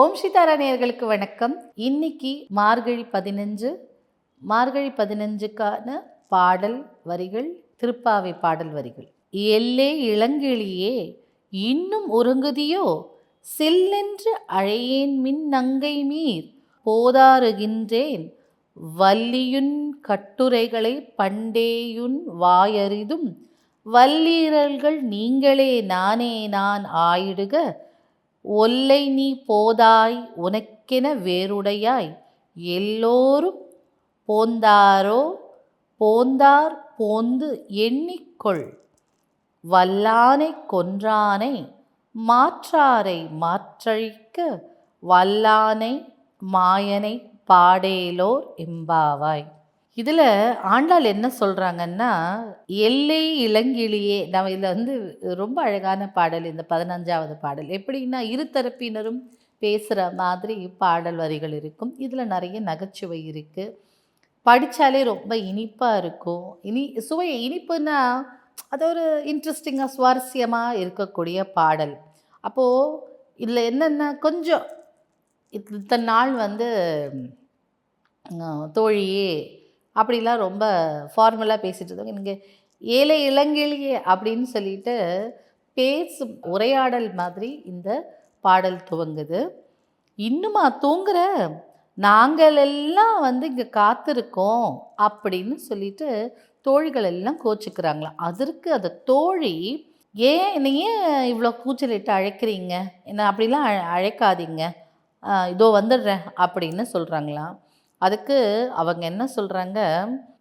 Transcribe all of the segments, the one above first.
ஓம் சீதாரா வணக்கம். இன்னைக்கு மார்கழி பதினஞ்சு. மார்கழி பதினஞ்சுக்கான பாடல் வரிகள் திருப்பாவை பாடல் வரிகள். எல்லே இளங்கிளியே இன்னும் உறங்குதியோ செல்லென்று அழையேன் மின் நங்கை மீர். போதாருகின்றேன் வல்லியுன் கட்டுரைகளை பண்டேயுன் வாயறிதும். வல்லீரல்கள் நீங்களே நானே நான் ஆயிடுக. ஒல்லை நீ போதாய் உனக்கென வேறுடையாய். எல்லோரும் போந்தாரோ? போந்தார் போந்து எண்ணிக்கொள் வல்லானை கொன்றானை மாற்றாரை மாற்றழிக்க வல்லானை மாயனை பாடேலோர் எம்பாவாய் இதில் ஆண்டாள் என்ன சொல்கிறாங்கன்னா எல்லை இளங்கிளியே. நம்ம இதில் வந்து ரொம்ப அழகான பாடல் இந்த பதினஞ்சாவது பாடல். எப்படின்னா இருதரப்பினரும் பேசுகிற மாதிரி பாடல் வரிகள் இருக்கும். இதில் நிறைய நகைச்சுவை இருக்குது படித்தாலே ரொம்ப இனிப்பாக இருக்கும். இனி சுவை இனிப்புன்னா அது ஒரு இன்ட்ரெஸ்டிங்காக சுவாரஸ்யமாக இருக்கக்கூடிய பாடல். அப்போது இதில் என்னென்ன கொஞ்சம் இத்தனை நாள் வந்து தோழியே அப்படிலாம் ரொம்ப ஃபார்மலாக பேசிகிட்டு இருந்தவங்க. நீங்கள் ஏழை இளங்கிளியே அப்படின்னு சொல்லிட்டு பேசும் உரையாடல் மாதிரி இந்த பாடல் துவங்குது. இன்னுமா தூங்குற? நாங்கள் எல்லாம் வந்து இங்கே காத்திருக்கோம் அப்படின்னு சொல்லிட்டு தோழிகள் எல்லாம் கோச்சிக்கிறாங்களாம். அதற்கு அந்த தோழி ஏன் என்னை ஏன் இவ்வளோ கூச்சலிட்டு அழைக்கிறீங்க? என்ன அப்படிலாம் அழ- அழைக்காதீங்க. இதோ வந்துடுறேன் அப்படின்னு சொல்கிறாங்களாம் அதுக்கு அவங்க என்ன சொல்கிறாங்க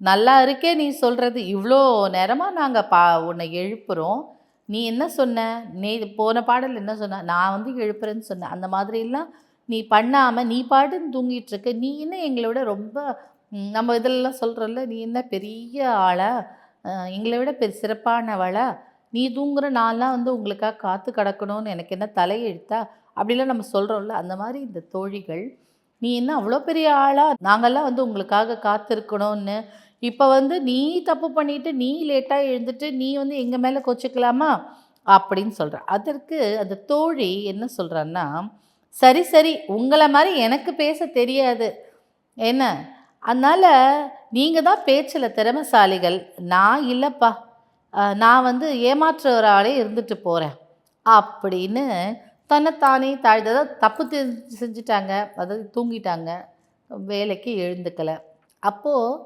நல்லா இருக்கே நீ சொல்கிறது இவ்வளோ நேரமாக நாங்கள் பா உன்னை எழுப்புகிறோம் நீ என்ன சொன்ன? நீ போன பாடல் என்ன சொன்ன? நான் வந்து எழுப்புறேன்னு சொன்னேன் அந்த மாதிரிலாம் நீ பண்ணாமல் நீ பாட்டுன்னு தூங்கிட்டுருக்க நீ என்ன எங்களை விட ரொம்ப நம்ம இதெல்லாம் சொல்கிறோம்ல நீ என்ன பெரிய ஆளா? எங்களை விட பெரிய சிறப்பானவளா? நீ தூங்குற நான்லாம் வந்து உங்களுக்காக காத்து கிடக்கணும்னு எனக்கு என்ன தலையெழுத்தா? அப்படிலாம் நம்ம சொல்கிறோம்ல அந்த மாதிரி இந்த தோழிகள் நீ என்ன அவ்வளோ பெரிய ஆளா? நாங்கள்லாம் வந்து உங்களுக்காக காத்திருக்கணும்னு. இப்போ வந்து நீ தப்பு பண்ணிட்டு நீ லேட்டாக எழுந்துட்டு நீ வந்து எங்கள் மேலே கொச்சிக்கலாமா? அப்படின்னு சொல்கிற அதற்கு அந்த தோழி என்ன சொல்கிறான்னா சரி சரி உங்களை மாதிரி எனக்கு பேச தெரியாது. என்ன? அதனால் நீங்கள் தான் பேச்சில் திறமைசாலிகள். நான் இல்லைப்பா. நான் வந்து ஏமாற்றுறவராலே இருந்துட்டு போகிறேன் அப்படின்னு தன்னைத்தானே தாழ்ந்ததை தப்பு தெ- செஞ்சுட்டாங்க அதாவது தூங்கிட்டாங்க வேலைக்கு எழுந்துக்கலை. அப்போது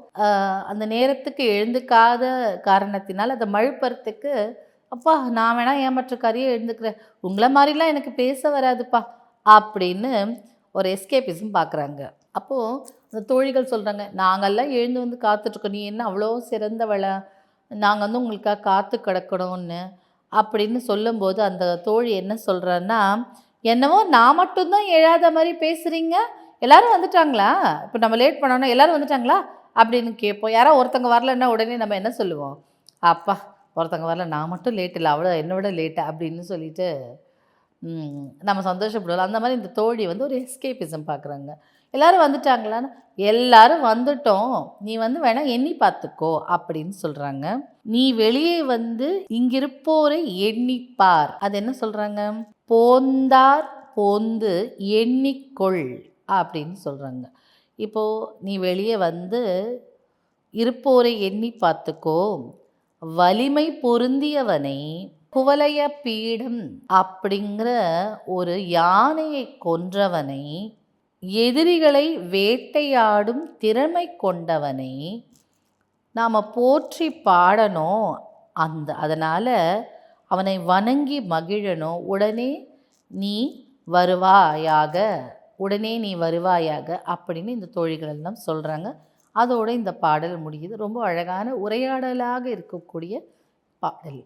அந்த நேரத்துக்கு எழுந்துக்காத காரணத்தினால் அதை மழுப்பறதுக்கு அப்பா நான் வேணா ஏமாற்றுக்காரியே எழுந்துக்கிறேன். உங்களை மாதிரிலாம் எனக்கு பேச வராதுப்பா. அப்படின்னு ஒரு எஸ்கேபிசம் பார்க்குறாங்க. அப்போது அந்த தோழிகள் சொல்கிறாங்க நாங்கள்லாம் எழுந்து வந்து காத்துட்ருக்கோம். நீ என்ன அவ்வளோ சிறந்தவளை? நாங்கள் வந்து உங்களுக்காக காத்து கிடக்கணும்னு. அப்படின்னு சொல்லும்போது அந்த தோழி என்ன சொல்கிறான்னா என்னவோ நான் மட்டும்தான் எழாத மாதிரி பேசுகிறீங்க எல்லாரும் வந்துட்டாங்களா? இப்போ நம்ம லேட் பண்ணோன்னா எல்லாரும் வந்துட்டாங்களா? அப்படின்னு கேட்போம். யாரோ ஒருத்தங்க வரலன்னா உடனே நம்ம என்ன சொல்லுவோம்? அப்பா ஒருத்தங்க வரல. நான் மட்டும் லேட் இல்லை. அவ்வளோ விட லேட்டாக அப்படின்னு சொல்லிட்டு நம்ம சந்தோஷப்படுவோம். அந்த மாதிரி இந்த தோழி வந்து ஒரு எஸ்கேபிசம் பார்க்குறாங்க எல்லாரும் வந்துட்டாங்களான்னு எல்லாரும் வந்துட்டோம். நீ வந்து வேணா எண்ணி பார்த்துக்கோ அப்படின்னு சொல்கிறாங்க நீ வெளியே வந்து இங்கிருப்போரை எண்ணிப்பார் அது என்ன சொல்கிறாங்க போந்தார் போந்து எண்ணிக்கொள் அப்படின்னு சொல்கிறாங்க இப்போது நீ வெளியே வந்து இருப்போரை எண்ணி பார்த்துக்கோ. வலிமை பொருந்தியவனை குவலய பீடம் அப்படிங்கிற ஒரு யானையை கொன்றவனை எதிரிகளை வேட்டையாடும் திறமை கொண்டவனை நாம் போற்றி பாடணும். அந்த அதனால் அவனை வணங்கி மகிழணும். உடனே நீ வருவாயாக உடனே நீ வருவாயாக அப்படின்னு இந்த தோழிகள் எல்லாம் சொல்கிறாங்க அதோடு இந்த பாடல் முடியுது. ரொம்ப அழகான உரையாடலாக இருக்கக்கூடிய பாடல்.